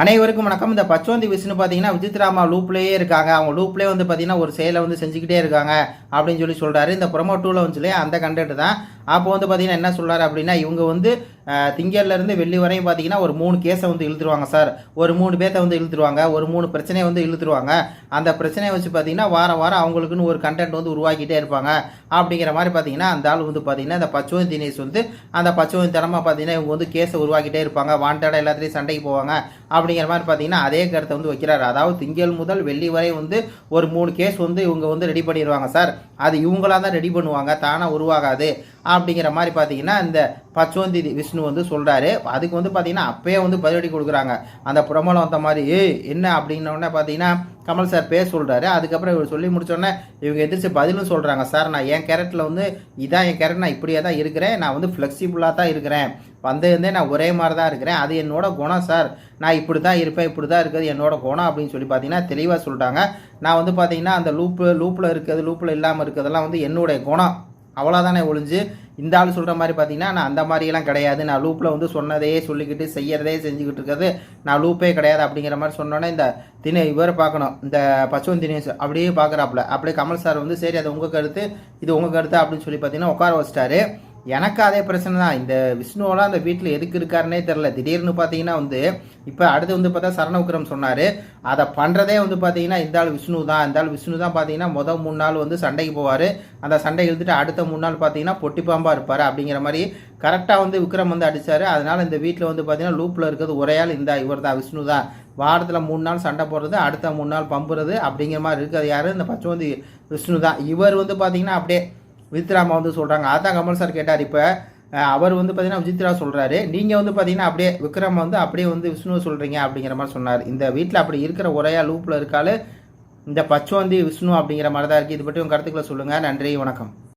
அனைவருக்கும் வணக்கம். இந்த பச்சோந்தி விஷ்ணு பார்த்தீங்கன்னா விசித்ராமா லூப்லேயே இருக்காங்க. அவங்க லூப்லேயே வந்து பார்த்தீங்கன்னா ஒரு செயலை வந்து செஞ்சுக்கிட்டே இருக்காங்க அப்படின்னு சொல்லி சொல்கிறாரு இந்த ப்ரொமோ டூவில் வந்து அந்த கண்டென்ட் தான். அப்போ வந்து பார்த்தீங்கன்னா என்ன சொல்கிறாரு அப்படின்னா இவங்க வந்து திங்கள்லேருந்து வெள்ளி வரையும் பார்த்தீங்கன்னா ஒரு மூணு கேஸை வந்து இழுத்துருவாங்க சார். ஒரு மூணு பேர்த்த வந்து இழுத்துருவாங்க. ஒரு மூணு பிரச்சனையை வந்து இழுத்துருவாங்க. அந்த பிரச்சனையை வச்சு பார்த்தீங்கன்னா வாரம் வாரம் அவங்களுக்குன்னு ஒரு கண்டென்ட் வந்து உருவாக்கிட்டே இருப்பாங்க. அப்படிங்கிற மாதிரி பார்த்தீங்கன்னா அந்த ஆள் வந்து பார்த்தீங்கன்னா அந்த பச்சுவன் தினேஷ் வந்து அந்த பச்சுவன் தினமாக பார்த்தீங்கன்னா இவங்க வந்து கேஸை உருவாக்கிட்டே இருப்பாங்க. வாண்டடாக எல்லாத்துலேயும் சண்டைக்கு போவாங்க. அப்படிங்கிற மாதிரி பார்த்தீங்கன்னா அதே கருத்தை வந்து வைக்கிறார். அதாவது திங்கள் முதல் வெள்ளி வரை வந்து ஒரு மூணு கேஸ் வந்து இவங்க வந்து ரெடி பண்ணிடுவாங்க சார். அது இவங்களா தான் ரெடி பண்ணுவாங்க. தானாக உருவாகாது. அப்படிங்கிற மாதிரி பார்த்தீங்கன்னா இந்த பச்சோந்தி விஷ்ணு வந்து சொல்கிறாரு அதுக்கு வந்து பார்த்தீங்கன்னா அப்பயே வந்து பதிலடி கொடுக்குறாங்க. அந்த புறமலம் வந்த மாதிரி ஏ என்ன? அப்படின்னோடனே பார்த்தீங்கன்னா கமல் சார் பேர் சொல்கிறாரு அதுக்கப்புறம் இவர் சொல்லி முடிச்சோடனே இவங்க எதிர்த்து பதிலும் சொல்கிறாங்க சார் நான் என் கேரக்டரில் வந்து இதான் என் கேரக்ட் நான் இப்படியே தான் இருக்கிறேன். நான் வந்து ஃப்ளெக்சிபிளாக தான் இருக்கிறேன். வந்ததுலேருந்தே நான் ஒரே மாதிரி தான் இருக்கிறேன். அது என்னோட குணம் சார். நான் இப்படி தான் இருப்பேன் இப்படி தான் இருக்கிறது என்னோட குணம் அப்படின்னு சொல்லி பார்த்தீங்கன்னா தெளிவாக சொல்லிட்டாங்க. நான் வந்து பார்த்தீங்கன்னா அந்த லூப்பு லூப்பில் இருக்கிறது லூப்பில் இல்லாமல் இருக்கிறதெல்லாம் வந்து என்னுடைய குணம். அவ்வளோதானே ஒழிஞ்சு இந்த ஆள் சொல்கிற மாதிரி பார்த்தீங்கன்னா நான் அந்த மாதிரியெல்லாம் கிடையாது. நான் லூப்பில் வந்து சொன்னதையே சொல்லிக்கிட்டு செய்யறதே செஞ்சுக்கிட்டு இருக்கிறது. நான் லூப்பே கிடையாது அப்படிங்கிற மாதிரி சொன்னோன்னே இந்த தினே இவரை பார்க்கணும். இந்த பச்சுவன் தினேஷ் அப்படியே பார்க்குறாப்புல. அப்படியே கமல் சார் வந்து சரி அது உங்கள் கருத்து இது உங்கள் கருத்து அப்படின்னு சொல்லி பார்த்தீங்கன்னா உட்கார வச்சிட்டாரு. எனக்கு அதே பிரச்சனை தான். இந்த விஷ்ணுவெல்லாம் அந்த வீட்டில் எதுக்கு இருக்காருன்னே தெரில திடீர்னு பார்த்தீங்கன்னா வந்து இப்போ அடுத்து வந்து பார்த்தா சரண விக்ரம் சொன்னார். அதை பண்ணுறதே வந்து பார்த்தீங்கன்னா இந்த ஆள் விஷ்ணு தான். இந்த ஆள் விஷ்ணு தான் பார்த்தீங்கன்னா மொதல் மூணு நாள் வந்து சண்டைக்கு போவார். அந்த சண்டை இழுத்துட்டு அடுத்த மூணு நாள் பார்த்தீங்கன்னா பொட்டிப்பாம்பாக இருப்பார் அப்படிங்கிற மாதிரி கரெக்டாக வந்து விக்ரம் வந்து அடித்தார் அதனால் இந்த வீட்டில் வந்து பார்த்தீங்கன்னா லூப்பில் இருக்கிறது ஒரே ஆள் இந்த இவர் தான் விஷ்ணு தான். வாரத்தில் மூணு நாள் சண்டை போடுறது அடுத்த மூணு நாள் பம்புறது அப்படிங்கிற மாதிரி இருக்கிறது யார்? இந்த பச்சவந்தி விஷ்ணு தான். இவர் வந்து பார்த்தீங்கன்னா அப்படியே வித்ராமா வந்து சொல்கிறாங்க அதான் கமல் சார் கேட்டார் இப்போ. அவர் வந்து பார்த்தீங்கன்னா விஜித்ரா சொல்கிறாரு நீங்கள் வந்து பார்த்தீங்கன்னா அப்படியே விக்ரம் வந்து அப்படியே வந்து விஷ்ணுவை சொல்கிறீங்க அப்படிங்கிற மாதிரி சொன்னார். இந்த வீட்டில் அப்படி இருக்கிற ஒரையா லூப்பில் இருக்காலும் இந்த பச்சுவந்தி விஷ்ணு அப்படிங்கிற மாதிரி தான் இருக்குது இது பற்றி உங்கள் கருத்துக்களை சொல்லுங்கள் நன்றி வணக்கம்.